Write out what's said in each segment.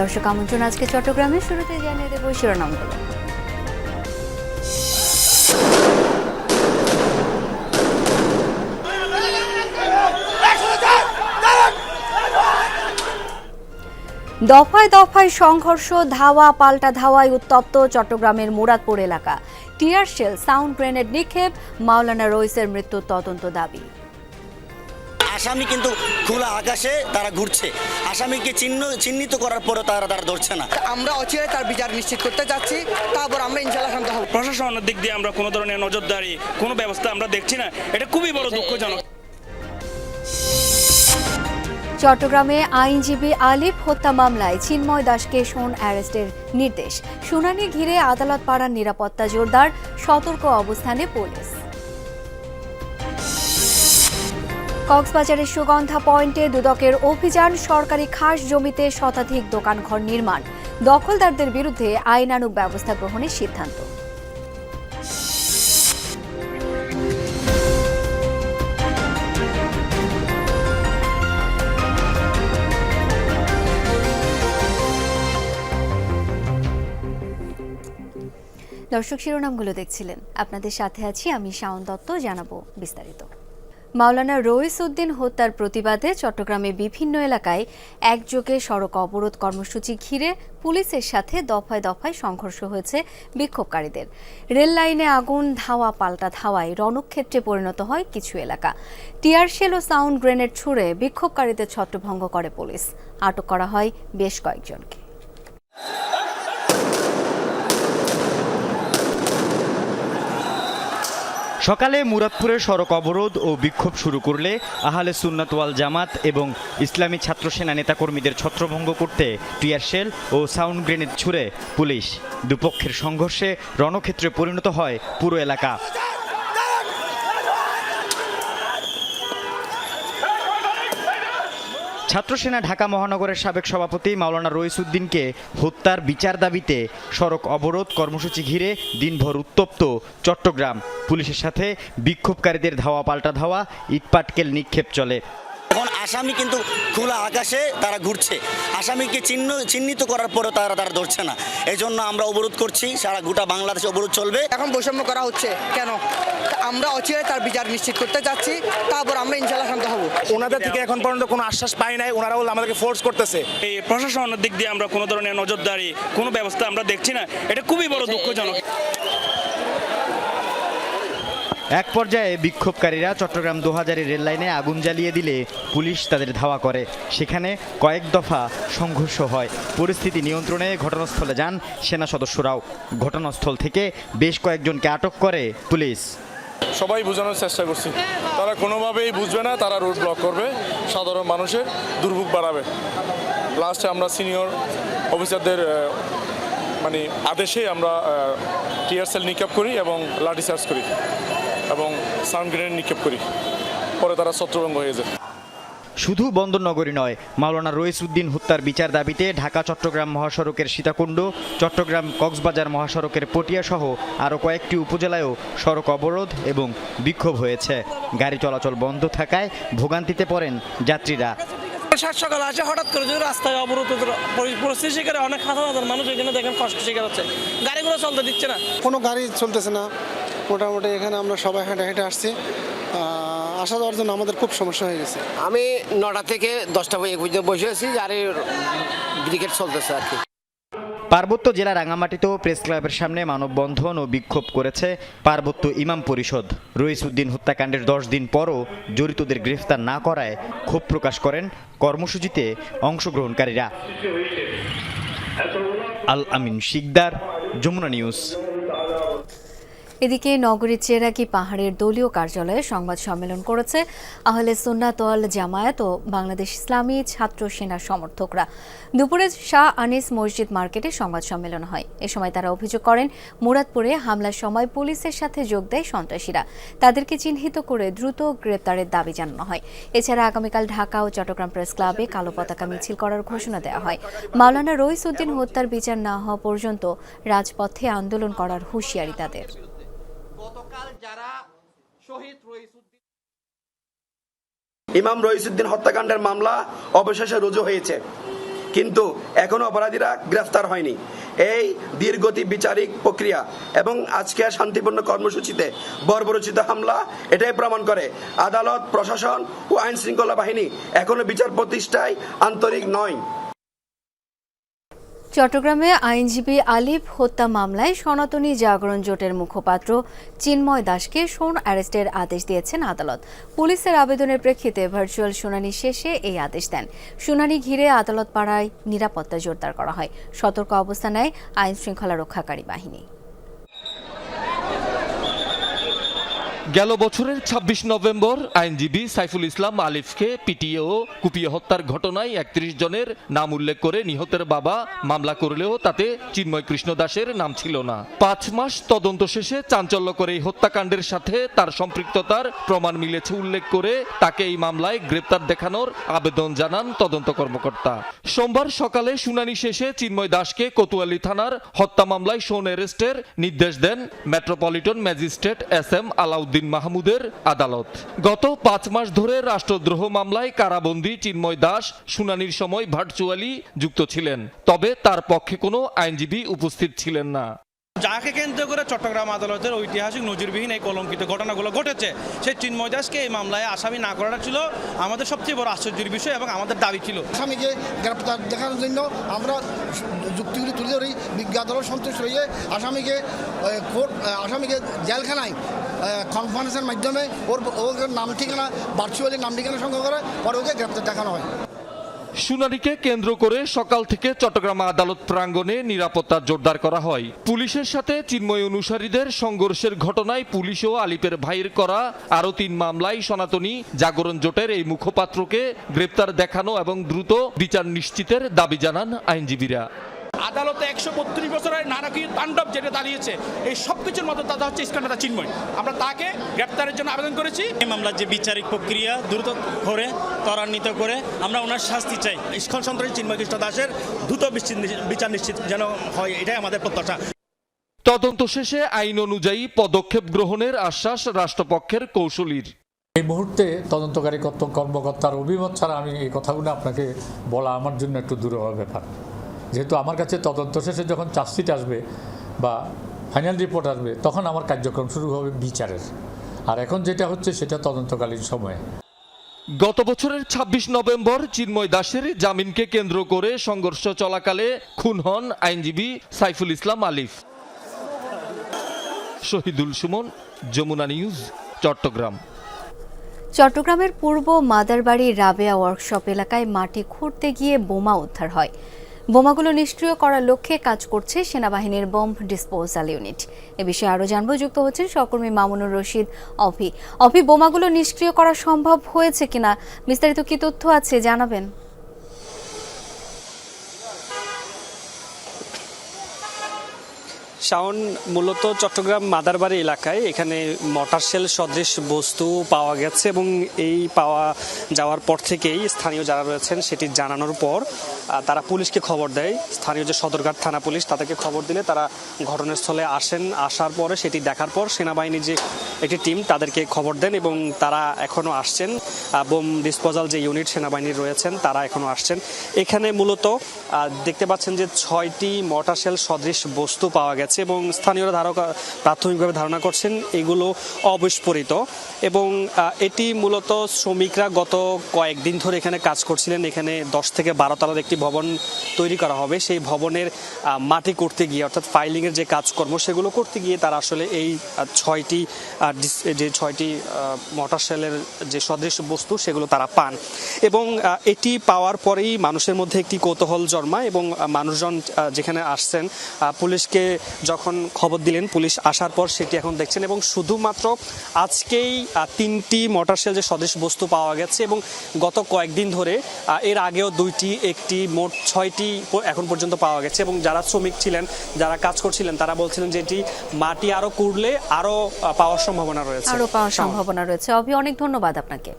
দর্শক আমন্ত্রণ আজকে চট্টগ্রামে। শুরুতে জানিয়ে দেব শিরোনামগুলো দফায় দফায় সংঘর্ষ, ধাওয়া, পাল্টা ধাওয়ায় উত্তপ্ত চট্টগ্রামের মুরাদপুর এলাকা। টিয়ার শেল সাউন্ড গ্রেনেড নিক্ষেপ, মাওলানা রইসের মৃত্যুর তদন্ত দাবি। আসামি কিন্তু খোলা আকাশে তারা ঘুরছে। আসামিকে চিহ্ন চিহ্নিত করার পরে তারা তারা ধরছে না। আমরা অচিরে তার বিচার নিশ্চিত করতে চাচ্ছি তারপর আমরা ইনশাল্লাহ শান্ত হব। প্রশাসনের দিক দিয়ে আমরা কোনো ধরনের নজরদারি কোনো ব্যবস্থা আমরা দেখছি না। এটা খুবই বড় দুঃখজনক। চট্টগ্রামে আইনজীবী আলিফ হত্যা মামলায় চিন্ময় দাসকে সোন অ্যারেস্টের নির্দেশ। শুনানি ঘিরে আদালত পাড়ার নিরাপত্তা জোরদার সতর্ক অবস্থানে পুলিশ। কক্সবাজারের সুগন্ধা পয়েন্টে দুদকের অভিযান, সরকারি খাস জমিতে শতাধিক দোকানঘর নির্মাণ। দখলদারদের বিরুদ্ধে আইনানুগ ব্যবস্থা গ্রহণের সিদ্ধান্ত। দর্শক শিরোনামগুলো দেখছিলেন। আপনাদের সাথে আছি আমি শাওন দত্ত, জানাব বিস্তারিত। মাওলানা রইস উদ্দিন হত্যার প্রতিবাদে চট্টগ্রামে বিভিন্ন এলাকায় একযোগে সড়ক অবরোধ কর্মসূচি ঘিরে পুলিশের সাথে দফায় দফায় সংঘর্ষ হয়েছে বিক্ষোভকারীদের। রেল লাইনে আগুন, ধাওয়া, পাল্টা ধাওয়ায় রণক্ষেত্রে পরিণত হয় কিছু এলাকা। টিয়ারশেল ও সাউন্ড গ্রেনেড ছুড়ে বিক্ষোভকারীদের ছত্রভঙ্গ করে পুলিশ। আটক করা হয় বেশ কয়েকজনকে। সকালে মুরাদপুরে সড়ক অবরোধ ও বিক্ষোভ শুরু করলে আহলে সুন্নাতওয়াল জামাত এবং ইসলামী ছাত্র সেনা নেতাকর্মীদের ছত্রভঙ্গ করতে টিয়ার শেল ও সাউন্ড গ্রেনেড ছুড়ে পুলিশ। দুপক্ষের সংঘর্ষে রণক্ষেত্রে পরিণত হয় পুরো এলাকা। ছাত্র সেনা ঢাকা মহানগরের সাবেক সভাপতি মাওলানা রইসুদ্দিনকে হত্যার বিচার দাবিতে সড়ক অবরোধ কর্মসূচি ঘিরে দিনভর উত্তপ্ত চট্টগ্রাম। পুলিশের সাথে বিক্ষোভকারীদের ধাওয়া পাল্টা ধাওয়া, ইটপাটকেল নিক্ষেপ চলে। এখন আসামি কিন্তু খোলা আকাশে তারা ঘুরছে। আসামিকে চিহ্ন চিহ্নিত করার পরে তারা তারা ধরছে না। এই জন্য আমরা অবরোধ করছি সারা গোটা বাংলাদেশে অবরোধ চলবে। এখন বৈষম্য করা হচ্ছে। কেন? আমরা অচিরে তার বিচার নিশ্চিত করতে চাচ্ছি তারপর আমরা ইনশাল্লাহ শান্ত হব। ওনাদের থেকে এখন পর্যন্ত কোনো আশ্বাস পাই নাই ওনারা বলে আমাদেরকে ফোর্স করতেছে। এই প্রশাসনের দিক দিয়ে আমরা কোনো ধরনের নজরদারি কোনো ব্যবস্থা আমরা দেখছি না। এটা খুবই বড় দুঃখজনক। এক পর্যায়ে বিক্ষোভকারীরা চট্টগ্রাম দোহাজারি রেল লাইনে আগুন জ্বালিয়ে দিলে পুলিশ তাদের ধাওয়া করে। সেখানে কয়েক দফা সংঘর্ষ হয়। পরিস্থিতি নিয়ন্ত্রণে ঘটনাস্থলে যান সেনা সদস্যরাও। ঘটনাস্থল থেকে বেশ কয়েকজনকে আটক করে পুলিশ। সবাই বোঝানোর চেষ্টা করছি। তারা কোনোভাবেই বুঝবে না, তারা রোড ব্লক করবে, সাধারণ মানুষের দুর্ভোগ বাড়াবে। লাস্টে আমরা সিনিয়র অফিসারদের মানে আদেশে আমরা টিয়ার সেল নিক্ষেপ করি এবং লাঠি চার্জ করি। এবং সাউন্ড গ্রেনেড নিক্ষেপ করি। পরে তারা ছত্রভঙ্গ হয়ে যায়। শুধু বন্দরনগরী নয় মাওলানা রইসউদ্দিন হত্যার বিচার দাবিতে ঢাকা চট্টগ্রাম মহাসড়কের সীতাকুণ্ড চট্টগ্রাম কক্সবাজার মহাসড়কের পটিয়া সহ আরও কয়েকটি উপজেলায়ও সড়ক অবরোধ এবং বিক্ষোভ হয়েছে। গাড়ি চলাচল বন্ধ থাকায় ভোগান্তিতে পড়েন যাত্রীরা। সাত সকাল আসে হঠাৎ করে যদি রাস্তায় অবরোধ পরিস্থিতি শিকারে অনেক হাজার হাজার মানুষ এখানে দেখেন কষ্ট শিকার হচ্ছে। গাড়িগুলো চলতে দিচ্ছে না। কোনো গাড়ি চলতেছে না। মোটামুটি এখানে আমরা সবাই হেঁটে হেঁটে আসছি। আসা যাওয়ার জন্য আমাদের খুব সমস্যা হয়ে গেছে। আমি নটা থেকে দশটা এক পর্যন্ত বসে আছি আর ক্রিকেট চলতেছে আর কি। পার্বত্য জেলা রাঙামাটিতেও প্রেস ক্লাবের সামনে মানববন্ধন ও বিক্ষোভ করেছে পার্বত্য ইমাম পরিষদ। রইসউদ্দিন হত্যাকাণ্ডের দশ দিন পরও জড়িতদের গ্রেফতার না করায় ক্ষোভ প্রকাশ করেন কর্মসূচিতে অংশগ্রহণকারীরা। আল আমিন শিকদার যমুনা নিউজ। এদিকে নগরীর চেরাকি পাহাড়ের দলীয় কার্যালয়ে সংবাদ সম্মেলন করেছে আহলে সুন্নাত ওয়াল জামায়াত ও বাংলাদেশ ইসলামী ছাত্র সেনা সমর্থকরা। দুপুরে শাহ আনিস মসজিদ মার্কেটে সংবাদ সম্মেলন হয়। এ সময় তারা অভিযোগ করেন, মুরাদপুরে হামলার সময় পুলিশের সাথে যোগ দেয় সন্ত্রাসীরা। তাদেরকে চিহ্নিত করে দ্রুত গ্রেপ্তারের দাবি জানানো হয়। এছাড়া আগামীকাল ঢাকা ও চট্টগ্রাম প্রেস ক্লাবে কালো পতাকা মিছিল করার ঘোষণা দেওয়া হয়। মাওলানা রইস উদ্দিন হত্যার বিচার না হওয়া পর্যন্ত রাজপথে আন্দোলন করার হুঁশিয়ারি তাদের। ইমাম রইসুদ্দিন হত্যাকাণ্ডের মামলা অবশেষে রুজু হয়েছে। কিন্তু এখনও অপরাধীরা গ্রেফতার হয়নি। এই দীর্ঘতি বিচারিক প্রক্রিয়া এবং আজকে শান্তিপূর্ণ কর্মসূচিতে বর্বরচিত হামলা, এটাই প্রমাণ করে আদালত, প্রশাসন ও আইন শৃঙ্খলা বাহিনী এখনও বিচার প্রতিষ্ঠায় আন্তরিক নয়। চট্টগ্রামে আইনজীবী আলিফ হত্যা মামলায় সনাতনী জাগরণ জোটের মুখপাত্র চিন্ময় দাসকে সোন অ্যারেস্টের আদেশ দিয়েছেন আদালত। পুলিশের আবেদনের প্রেক্ষিতে ভার্চুয়াল শুনানি শেষে এই আদেশ দেন। শুনানি ঘিরে আদালত পাড়ায় নিরাপত্তা জোরদার করা হয়। সতর্ক অবস্থা নেয় আইন শৃঙ্খলা রক্ষাকারী বাহিনী। গেল বছরের ২৬ নভেম্বর আইনজীবী সাইফুল ইসলাম আলিফকে পিটিয়ে ও কুপিয়ে হত্যার ঘটনায় একত্রিশ জনের নাম উল্লেখ করে নিহতের বাবা মামলা করলেও তাতে চিন্ময় কৃষ্ণ দাসের নাম ছিল না। পাঁচ মাস তদন্ত শেষে চাঞ্চল্যকর এই হত্যাকাণ্ডের সাথে তার সম্পৃক্ততার প্রমাণ মিলেছে উল্লেখ করে তাকে এই মামলায় গ্রেপ্তার দেখানোর আবেদন জানান তদন্ত কর্মকর্তা। সোমবার সকালে শুনানি শেষে চিন্ময় দাসকে কোতোয়ালি থানার হত্যা মামলায় সোন অ্যারেস্টের নির্দেশ দেন metropolitan magistrate S M Alauddin. মাহমুদের আদালত। গত পাঁচ মাস ধরে রাষ্ট্রদ্রোহ মামলায় কারাবন্দী চিন্ময় দাস শুনানির সময় ভার্চুয়ালি যুক্ত ছিলেন, তবে তার পক্ষে কোনো আইনজীবী উপস্থিত ছিলেন না। যাকে কেন্দ্র করে চট্টগ্রাম আদালতের ঐতিহাসিক নজিরবিহীন এই কলঙ্কিত ঘটনাগুলো ঘটেছে সেই চিন্ময় দাসকে এই মামলায় আসামি না করাটা ছিল আমাদের সবচেয়ে বড় আশ্চর্যের বিষয় এবং আমাদের দাবি ছিল। আসামিকে গ্রেপ্তার দেখানোর জন্য আমরা যুক্তিগুলি তুলে ধরি বিজ্ঞাদল সন্তুষ্ট হয়ে আসামিকে কোর্ট আসামিকে জেলখানায় কনফারেন্সের মাধ্যমে ওর ওর নাম ঠিকানা ভার্চুয়ালি নাম ঠিকানা সংগ্রহ করে, পরে ওকে গ্রেপ্তার দেখানো হয়। শুনানিকে কেন্দ্র করে সকাল থেকে চট্টগ্রাম আদালত প্রাঙ্গণে নিরাপত্তা জোরদার করা হয়। পুলিশের সাথে চিন্ময় অনুসারীদের সংঘর্ষের ঘটনায় পুলিশ ও আলিপের ভাইয়ের করা আরও তিন মামলায় সনাতনী জাগরণ জোটের এই মুখপাত্রকে গ্রেপ্তার দেখানো এবং দ্রুত বিচার নিশ্চিতের দাবি জানান আইনজীবীরা। আদালতে একশো বত্রিশ বছরের নারকীয় তাণ্ডব যেটা দাঁড়িয়েছে এই সব কিছুর মধ্যে তাদের হচ্ছে ইস্কান্ডার চিন্ময়। আমরা তাকে গ্রেপ্তারের জন্য আবেদন করেছি। এই মামলার যে বিচারিক প্রক্রিয়া দ্রুত করে ত্বরান্বিত করে আমরা ওনার শাস্তি চাই। ইস্কন সন্ত্রাসী চিন্ময় কৃষ্ণ দাসের দ্রুত বিচার নিশ্চিত যেন হয় এটাই আমাদের প্রত্যাশা। তদন্ত শেষে আইন অনুযায়ী পদক্ষেপ গ্রহণের আশ্বাস রাষ্ট্রপক্ষের কৌশলীর। এই মুহূর্তে তদন্তকারী কর্ত- কর্মকর্তার অভিমত ছাড়া আমি এই কথাগুলো আপনাকে বলা আমার জন্য একটু দুরূহ ব্যাপার। যেহেতু আমার কাছে তদন্ত শেষে যখন চার্জশিট আসবে বা ফাইনাল রিপোর্ট আসবে তখন আমার কার্যক্রম শুরু হবে বিচারের। আর এখন যেটা হচ্ছে সেটা তদন্তকালীন সময়ে। গত বছরের ২৬ নভেম্বর চিন্ময় দাসের জামিনকে কেন্দ্র করে সংঘর্ষ চলাকালে খুন হন আইনজীবী সাইফুল ইসলাম আলিফ। শহীদুল সুমন যমুনা নিউজ চট্টগ্রাম। চট্টগ্রামের পূর্ব মাদারবাড়ি রাবেয়া ওয়ার্কশপ এলাকায় মাটি খুঁড়তে গিয়ে বোমা উদ্ধার হয়। বোমাগুলো নিষ্ক্রিয় করার লক্ষ্যে কাজ করছে সেনাবাহিনীর বম্ব ডিসপোজাল ইউনিট। এ বিষয়ে আরও জানব। যুক্ত হচ্ছেন সহকর্মী মামুনুর রশিদ অভি। অফি বোমাগুলো নিষ্ক্রিয় করা সম্ভব হয়েছে কিনা? বিস্তারিত কি তথ্য আছে জানাবেন? শাওন মূলত চট্টগ্রাম মাদারবাড়ি এলাকায়। এখানে মটার সেল সদৃশ বস্তু পাওয়া গেছে এবং এই পাওয়া যাওয়ার পর থেকেই স্থানীয় যারা রয়েছেন সেটি জানানোর পর তারা পুলিশকে খবর দেয়। স্থানীয় যে সদরঘাট থানা পুলিশ তাদেরকে খবর দিলে তারা ঘটনাস্থলে আসেন। আসার পরে সেটি দেখার পর সেনাবাহিনীর যে একটি টিম তাদেরকে খবর দেন এবং তারা এখনও আসছেন। বোম ডিসপোজাল যে ইউনিট সেনাবাহিনীর রয়েছেন তারা এখনও আসছেন। এখানে মূলত দেখতে পাচ্ছেন যে ছয়টি মটার সেল সদৃশ বস্তু পাওয়া গেছে। এবং স্থানীয়রা ধারকা, প্রাথমিকভাবে ধারণা করছেন এগুলো অবিস্ফোরিত এবং এটি মূলত শ্রমিকরা গত কয়েকদিন ধরে এখানে কাজ করছিলেন। এখানে দশ থেকে বারো তলার একটি ভবন তৈরি করা হবে। সেই ভবনের মাটি করতে গিয়ে, অর্থাৎ ফাইলিংয়ের যে কাজকর্ম, সেগুলো করতে গিয়ে তারা আসলে এই ছয়টি যে ছয়টি মোটর সেলের যে সদৃশ বস্তু, সেগুলো তারা পান। এবং এটি পাওয়ার পরেই মানুষের মধ্যে একটি কৌতূহল জন্মায় এবং মানুষজন যেখানে আসছেন পুলিশকে যখন খবর দিলেন পুলিশ আসার পর সেটি এখন দেখছেন এবং শুধুমাত্র আজকেই তিনটি মোটর সেল যে স্বদেশ বস্তু পাওয়া গেছে এবং গত কয়েকদিন ধরে এর আগেও দুইটি একটি মোট ছয়টি এখন পর্যন্ত পাওয়া গেছে এবং যারা শ্রমিক ছিলেন যারা কাজ করছিলেন তারা বলছিলেন যে এটি মাটি আরও কুড়লে আরও আহ, পাওয়ার সম্ভাবনা রয়েছে। আরও পাওয়ার সম্ভাবনা রয়েছে। অভি অনেক ধন্যবাদ আপনাকে।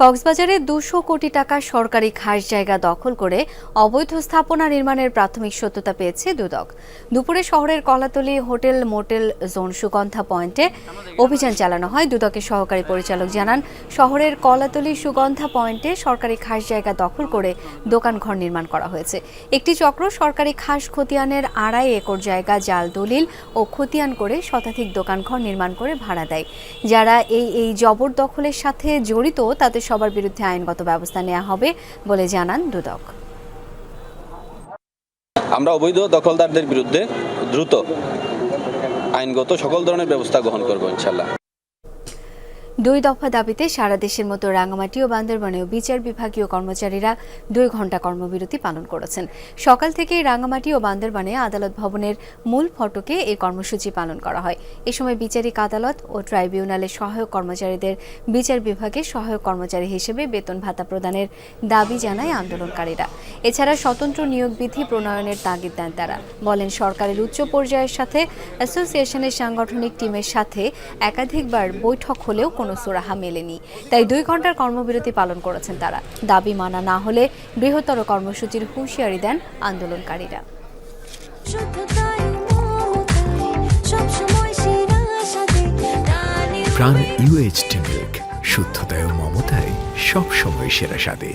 কক্সবাজারে দুশো কোটি টাকা সরকারি খাস জায়গা দখল করে অবৈধ স্থাপনা নির্মাণের প্রাথমিক সত্যতা পেয়েছে দুদক। দুপুরে শহরের Kolatoli hotel motel zone Sugandha পয়েন্টে অভিযান চালানো হয়। দুদকের সহকারী পরিচালক জানান, শহরের কলাতলি সুগন্ধা পয়েন্টে সরকারি খাস জায়গা দখল করে দোকানঘর নির্মাণ করা হয়েছে। একটি চক্র সরকারি খাস খতিয়ানের আড়াই একর জায়গা, জাল, দলিল ও খতিয়ান করে শতাধিক দোকানঘর নির্মাণ করে ভাড়া দেয়। যারা এই এই জবরদখলের সাথে জড়িত তাদের সবার বিরুদ্ধে আইনগত ব্যবস্থা নেওয়া হবে বলে জানান দুদক। আমরা অবৈধ দখলদারদের বিরুদ্ধে দ্রুত আইনগত সকল ধরনের ব্যবস্থা গ্রহণ করব ইনশাল্লাহ দুই দফা দাবিতে সারা দেশের মতো রাঙামাটি ও বান্দরবানেও বিচার বিভাগীয় কর্মচারীরা দুই ঘণ্টা কর্মবিরতি পালন করেছেন। সকাল থেকেই রাঙামাটি ও বান্দরবানে আদালত ভবনের মূল ফটকে এই কর্মসূচি পালন করা হয়। এ সময় বিচারিক আদালত ও ট্রাইব্যুনালের সহায়ক কর্মচারীদের বিচার বিভাগে সহায়ক কর্মচারী হিসেবে বেতন ভাতা প্রদানের দাবি জানায় আন্দোলনকারীরা। এছাড়া স্বতন্ত্র নিয়োগ বিধি প্রণয়নের তাগিদ দেন তারা। বলেন, সরকারের উচ্চ পর্যায়ের সাথে অ্যাসোসিয়েশনের সাংগঠনিক টিমের সাথে একাধিকবার বৈঠক হলেও কোনো সুরাহা মেলেনি। তাই দুই ঘণ্টার কর্মবিরতি পালন করেছেন তারা। দাবি মানা না হলে বৃহত্তর কর্মসূচির হুঁশিয়ারি দেন আন্দোলনকারীরা। প্রাণ ইউএইচ মিল্ক শুদ্ধতায় ও মমতায় সবসময় সেরা স্বাদে।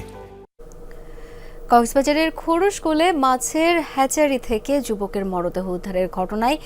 কক্সবাজারের খোরশ স্কুলে মাছের হ্যাচারি থেকে যুবকের মরদেহ উদ্ধারের ঘটনায়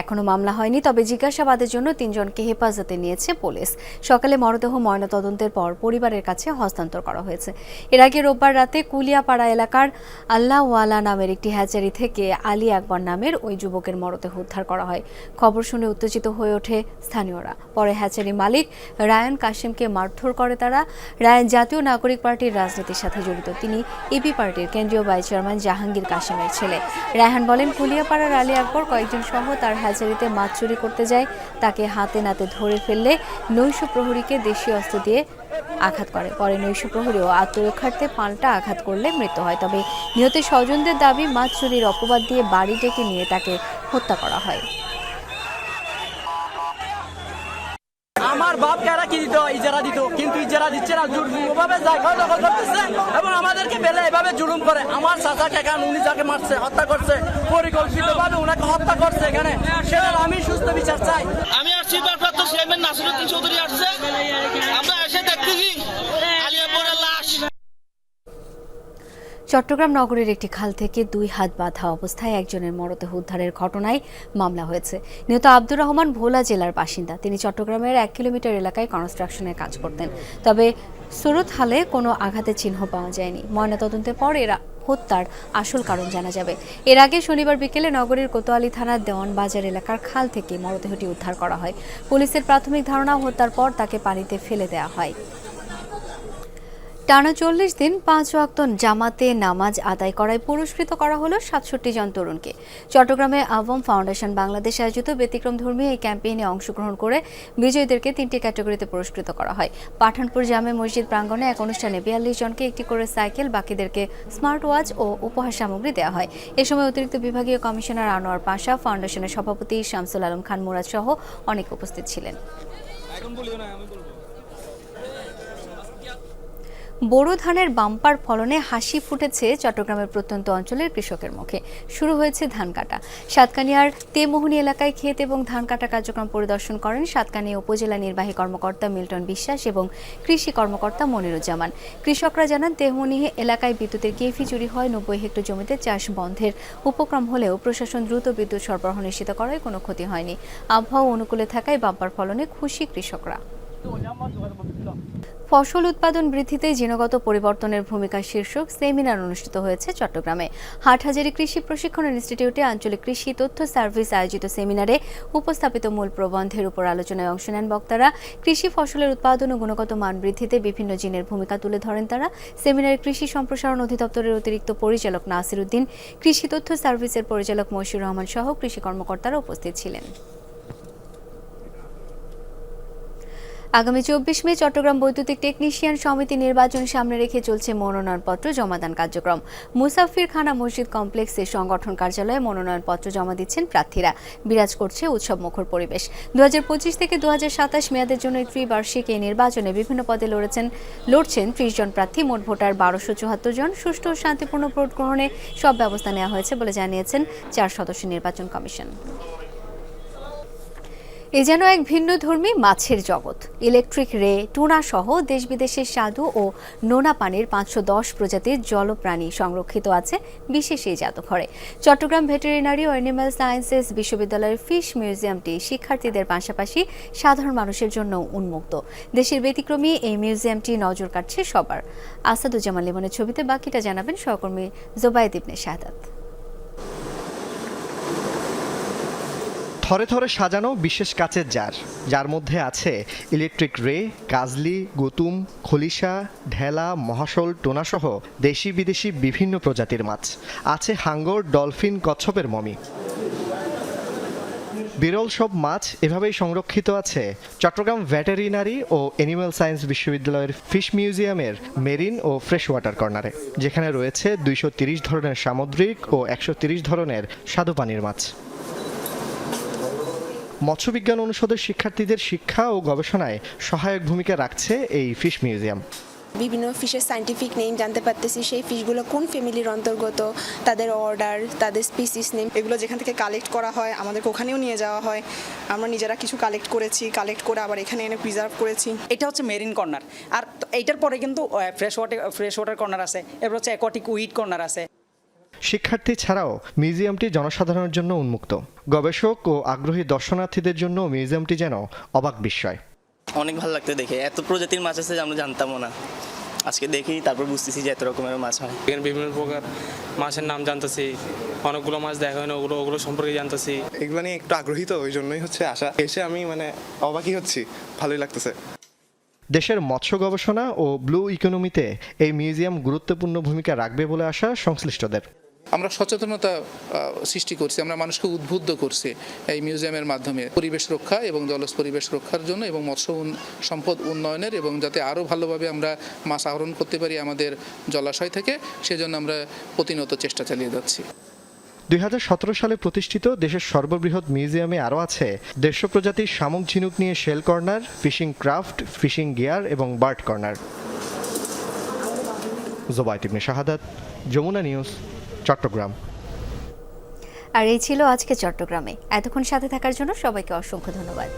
এখনও মামলা হয়নি, তবে জিজ্ঞাসাবাদের জন্য তিনজনকে হেফাজতে নিয়েছে পুলিশ। সকালে মরদেহ ময়নাতদন্তের পর পরিবারের কাছে হস্তান্তর করা হয়েছে। এর আগে রোববার রাতে কুলিয়াপাড়া এলাকার আল্লাহওয়ালা নামের একটি হ্যাচারি থেকে আলী আকবর নামের ওই যুবকের মরদেহ উদ্ধার করা হয়। খবর শুনে উত্তেজিত হয়ে ওঠে স্থানীয়রা। পরে হ্যাচারি মালিক রায়ান কাশিমকে মারধর করে তারা। রায়ান জাতীয় নাগরিক পার্টির রাজনীতির সাথে জড়িত। তিনি ইপি পার্টির কেন্দ্রীয় ভাইস চেয়ারম্যান জাহাঙ্গীর কাশিমের ছেলে। রায়হান বলেন, কুলিয়াপাড়ার আলী আকবর কয়েকজন সহ তার হাজারিতে মাছ চুরি করতে যায়। তাকে হাতে নাতে ধরে ফেললে নৈশ প্রহরীকে দেশীয় অস্ত্র দিয়ে আঘাত করে। পরে নৈশ প্রহরীও আত্মরক্ষার্থে পাল্টা আঘাত করলে মৃত্যু হয়। তবে নিহতের স্বজনদের দাবি, মাছ চুরির অপবাদ দিয়ে বাড়ি ডেকে নিয়ে তাকে হত্যা করা হয়। আমার বাপ এরা কি দিত? ইজারা দিত। কিন্তু ইজারা দিচ্ছে না জুলুমভাবে জায়গা দখল করতেছে এবং আমাদেরকে বেলে এভাবে জুলুম করে। আমার চাচা কেকান উনি যাকে মারছে, হত্যা করছে, পরিকল্পিতভাবে ওনাকে হত্যা করছে এখানে সে আমি সুস্থ বিচার চাই। আমি আসছি ভারপ্রাপ্ত চেয়ারম্যান নাসিরুদ্দিন চৌধুরী আসছে। আমরা এসে দেখতেছি চট্টগ্রাম নগরের একটি খাল থেকে দুই হাত বাঁধা অবস্থায় একজনের মরদেহ উদ্ধারের ঘটনায় মামলা হয়েছে। নিহত আব্দুর রহমান ভোলা জেলার বাসিন্দা। তিনি চট্টগ্রামের এক কিলোমিটার এলাকায় কনস্ট্রাকশনের কাজ করতেন। তবে সুরত হালে কোনো আঘাতের চিহ্ন পাওয়া যায়নি। ময়নাতদন্তের পর এরা হত্যার আসল কারণ জানা যাবে। এর আগে শনিবার বিকেলে নগরীর কোতোয়ালি থানার দেওয়ান বাজার এলাকার খাল থেকে মরদেহটি উদ্ধার করা হয়। পুলিশের প্রাথমিক ধারণা, হত্যার পর তাকে পানিতে ফেলে দেওয়া হয়। টানা চল্লিশ দিন পাঁচ ওয়াক্ত জামাতে নামাজ আদায় করায় পুরস্কৃত করা হলো সাতষট্টি জন তরুণকে। চট্টগ্রামে আবম ফাউন্ডেশন বাংলাদেশ আয়োজিত ব্যতিক্রম ধর্মী এই ক্যাম্পেইনে অংশগ্রহণ করে বিজয়ীদেরকে তিনটি ক্যাটাগরিতে পুরস্কৃত করা হয়। পাঠানপুর জামে মসজিদ প্রাঙ্গণে এক অনুষ্ঠানে বিয়াল্লিশ জনকে একটি করে সাইকেল, বাকিদেরকে স্মার্ট ওয়াচ ও উপহার সামগ্রী দেওয়া হয়। এ সময় অতিরিক্ত বিভাগীয় কমিশনার আনোয়ার পাশা, ফাউন্ডেশনের সভাপতি শামসুল আলম খান মুরাদ সহ অনেক উপস্থিত ছিলেন। বোরো ধানের বাম্পার ফলনে হাসি ফুটেছে চট্টগ্রামের প্রত্যন্ত অঞ্চলের কৃষকের মুখে। শুরু হয়েছে ধান কাটা। সাতকানিয়ার তেমোহনী এলাকায় ক্ষেত এবং ধান কাটা কার্যক্রম পরিদর্শন করেন সাতকানিয়া উপজেলা নির্বাহী কর্মকর্তা মিল্টন বিশ্বাস এবং কৃষি কর্মকর্তা মনিরুজ্জামান। কৃষকরা জানান, তেমোহনী এলাকায় বিদ্যুতের কেফি চুরি হয়, নব্বই হেক্টর জমিতে চাষ বন্ধের উপক্রম হলেও প্রশাসন দ্রুত বিদ্যুৎ সরবরাহ নিশ্চিত করায় কোনো ক্ষতি হয়নি। আবহাওয়া অনুকূলে থাকায় বাম্পার ফলনে খুশি কৃষকরা। ফসল উৎপাদন বৃদ্ধিতে জিনগত পরিবর্তনের ভূমিকা শীর্ষক সেমিনার অনুষ্ঠিত হয়েছে চট্টগ্রামে। হাটহাজারী কৃষি প্রশিক্ষণ ইনস্টিটিউটে আঞ্চলিক কৃষি তথ্য সার্ভিস আয়োজিত সেমিনারে উপস্থাপিত মূল প্রবন্ধের উপর আলোচনায় অংশ নেন বক্তারা। কৃষি ফসলের উৎপাদন ও গুণগত মান বৃদ্ধিতে বিভিন্ন জিনের ভূমিকা তুলে ধরেন তারা। সেমিনারে কৃষি সম্প্রসারণ অধিদপ্তরের অতিরিক্ত পরিচালক নাসির উদ্দিন কৃষি তথ্য সার্ভিসের পরিচালক মশিউর রহমান সহ কৃষি কর্মকর্তারা উপস্থিত ছিলেন। আগামী চব্বিশ মে চট্টগ্রাম বৈদ্যুতিক টেকনিশিয়ান সমিতি নির্বাচন সামনে রেখে চলছে মনোনয়নপত্র জমাদান কার্যক্রম। মুসাফির খানা মসজিদ কমপ্লেক্সে সংগঠন কার্যালয়ে মনোনয়নপত্র জমা দিচ্ছেন প্রার্থীরা। বিরাজ করছে উৎসব মুখর পরিবেশ। দু হাজার পঁচিশ থেকে দু হাজার সাতাশ মেয়াদের জন্য ত্রিবার্ষিক এই নির্বাচনে বিভিন্ন পদে লড়েছেন, লড়ছেন ত্রিশ জন প্রার্থী, মোট ভোটার বারোশো চুয়াত্তর জন। সুষ্ঠু ও শান্তিপূর্ণ ভোট গ্রহণে সব ব্যবস্থা নেওয়া হয়েছে বলে জানিয়েছেন চার সদস্য নির্বাচন কমিশন। এ যেন এক ভিন্ন ধর্মী মাছের জগৎ। ইলেকট্রিক রে, টুনা সহ দেশ বিদেশের স্বাদু ও নোনা পানির পাঁচশো দশ প্রজাতির জলপ্রাণী সংরক্ষিত আছে বিশেষ এই জাদুঘরে। চট্টগ্রাম ভেটেরিনারি ও অ্যানিম্যাল সায়েন্সেস বিশ্ববিদ্যালয়ের ফিশ মিউজিয়ামটি শিক্ষার্থীদের পাশাপাশি সাধারণ মানুষের জন্য উন্মুক্ত। দেশের ব্যতিক্রমী এই মিউজিয়ামটি নজর কাটছে সবার। আসাদুজ্জামান লিমনের ছবিতে বাকিটা জানাবেন সহকর্মী জোবায়েদ ইবনে শাহাদাত। থরে থরে সাজানো বিশেষ কাচের জার। যার মধ্যে আছে ইলেকট্রিক রে কাজলি গুতুম, খলিশা, ঢেলা, মহাশোল, টোনাসহ দেশি বিদেশি বিভিন্ন প্রজাতির মাছ। আছে হাঙ্গর, ডলফিন, কচ্ছপের মমি। বিরল সব মাছ এভাবেই সংরক্ষিত আছে চট্টগ্রাম ভেটেরিনারি ও অ্যানিম্যাল সায়েন্স বিশ্ববিদ্যালয়ের ফিশ মিউজিয়ামের মেরিন ও ফ্রেশ ওয়াটার কর্নারে, যেখানে রয়েছে দুইশো ধরনের সামুদ্রিক ও একশো ধরনের স্বাদু পানির মাছ। মৎস্যবিজ্ঞান অনুষদের শিক্ষার্থীদের শিক্ষা ও গবেষণায় সহায়ক ভূমিকা রাখছে এই ফিশ মিউজিয়াম। বিভিন্ন ফিশের সাইন্টিফিক নেম জানতে পারতেছি সেই ফিশগুলো কোন ফ্যামিলির অন্তর্গত তাদের অর্ডার তাদের স্পিসিস নেম এগুলো যেখান থেকে কালেক্ট করা হয় আমাদেরকে ওখানেও নিয়ে যাওয়া হয়। আমরা নিজেরা কিছু কালেক্ট করেছি কালেক্ট করে আবার এখানে এনে প্রিজার্ভ করেছি। এটা হচ্ছে মেরিন কর্নার আর এইটার পরে কিন্তু fresh water fresh water corner আছে। এরপর হচ্ছে অ্যাকোয়াটিক উইড কর্নার আছে। শিক্ষার্থী ছাড়াও মিউজিয়ামটি জনসাধারণের জন্য উন্মুক্ত। গবেষক ও আগ্রহী দর্শনার্থীদের জন্য মিউজিয়ামটি যেন অবাক বিস্ময়। অনেক ভালো লাগতো দেখে। এত প্রজাতির মাছ আছে যে আমরা জানতামও না। আজকে দেখি তারপর বুঝতেছি যে এত রকমের মাছ হয়। এখানে বিভিন্ন প্রকার মাছের নাম জানতেছি। অনেকগুলো মাছ দেখা হয় না ওগুলো ওগুলো সম্পর্কে জানতেছি। এগুলো নিয়ে একটু আগ্রহী তো ওই জন্যই হচ্ছে আসা এসে আমি মানে অবাকই হচ্ছি। ভালোই লাগতেছে। দেশের মৎস্য গবেষণা ও ব্লু ইকোনমিতে এই মিউজিয়াম গুরুত্বপূর্ণ ভূমিকা রাখবে বলে আশা সংশ্লিষ্টদের। আমরা সচেতনতা সৃষ্টি করছি, আমরা মানুষকে উদ্বুদ্ধ করছি এই মিউজিয়ামের মাধ্যমে। পরিবেশ রক্ষা এবং জলজ পরিবেশ রক্ষার জন্য এবং মৎস্য সম্পদ উন্নয়নের এবং যাতে আরও ভালোভাবে আমরা মাছ আহরণ করতে পারি আমাদের জলাশয় থেকে, সেজন্য আমরা প্রতিনত চেষ্টা চালিয়ে যাচ্ছি। দুই হাজার সতেরো সালে প্রতিষ্ঠিত দেশের সর্ববৃহৎ মিউজিয়ামে আরও আছে দেড়শো প্রজাতির শামুক ঝিনুক নিয়ে shell corner, fishing craft, fishing gear এবং bird corner. Zobait Ibne Shahadat, Jamuna news. Chattogram. আর এই ছিল আজকে চট্টগ্রামে। এতক্ষণ সাথে থাকার জন্য সবাইকে অসংখ্য ধন্যবাদ।